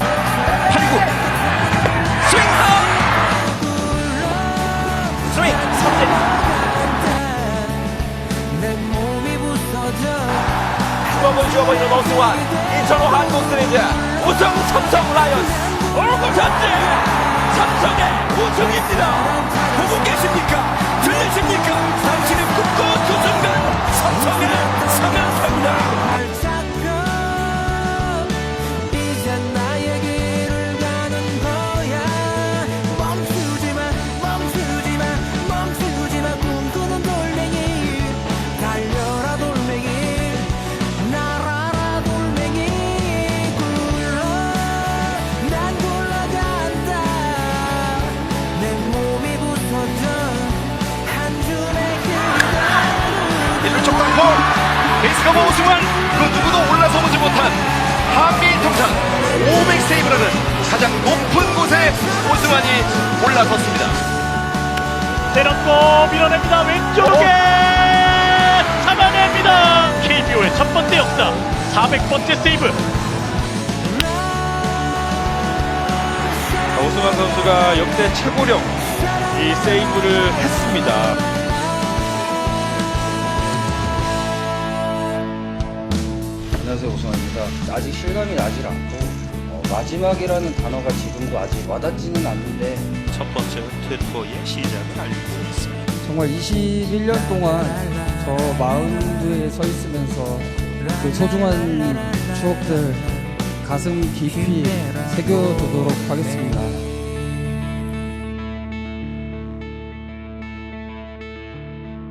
팔리고 스윙 아웃 스윙 선제 주어본 주어본 노스완 인천호 한국스레즈. 우승 삼성 라이언스. 오골 전지 삼성의 우승입니다. 베이스가 우승한 그 누구도 올라서보지 못한 한미 통산 500 세이브라는 가장 높은 곳에 오승환이 올라섰습니다. 때렸고 밀어냅니다 왼쪽에 잡아냅니다 KBO의 첫 번째 역사 400번째 세이브 오승환 선수가 역대 최고령 이 세이브를 했습니다. 안녕하세요 오승환입니다. 아직 실감이 나질 않고 어, 마지막이라는 단어가 지금도 아직 와닿지는 않는데 첫 번째 투어의 시작을 알리고 있습니다. 정말 21년 동안 저 마운드에 서 있으면서 그 소중한 추억들 가슴 깊이 새겨두도록 하겠습니다.